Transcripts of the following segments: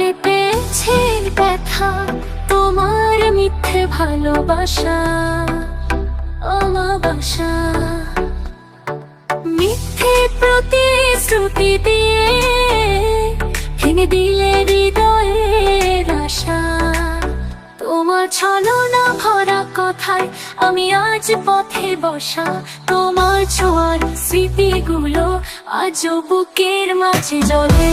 মনে পেয়েছে ব্যথা? তোমার মিথ্যে ভালোবাসা অমাবাসা মিথ্যে প্রতিশ্রুতি দিয়ে ভেঙে দিলে হৃদয়ের আশা। তোমার ছলনা ভরা কথায় আমি আজ পথে বসা। তোমার ছোঁয়ার স্মৃতিগুলো আজও বুকের মাঝে জলে।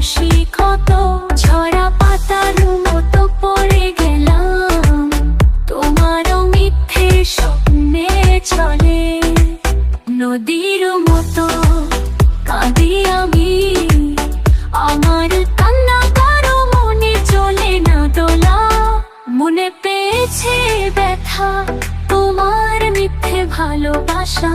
মর্মস্পর্শী ক্ষত পাতার মতো পড়ে গেলাম। তোমারও মিথ্যে স্বপ্নে চলে। নদীর মতো কাঁদি আমি। আমার কান্না মনে চলে না দোলা। মনে পেয়েছে ব্যথা, তোমার মিথ্যে ভালোবাসা।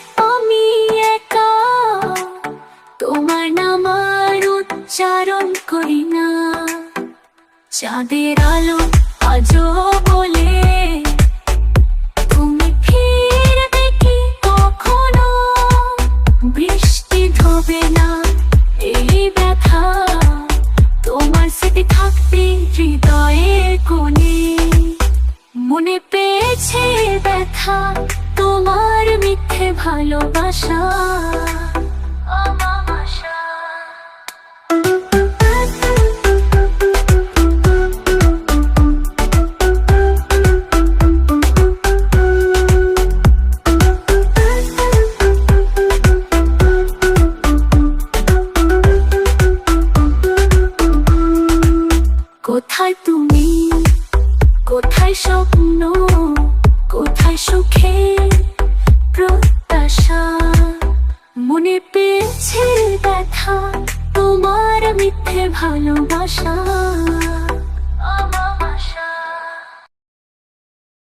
তোমার নাম আর উচ্চারণ করি না। চাঁদের আলো আজও বলে, তুমি ফিরবে কি কখনো? বৃষ্টি ধোবে না এই ব্যথা। তোমার স্মৃতি থাকবে হৃদয়ের কোণে। মনে পেয়েছে ব্যথা তোমার মিথ্যে ভালোবাসা। ভালোবাসা। তুমি কোথায় স্বপ্ন কোথায় সুখে প্রত্যাশা মনে পেয়েছে ব্যথা তোমার মিথ্যে ভালোবাসা।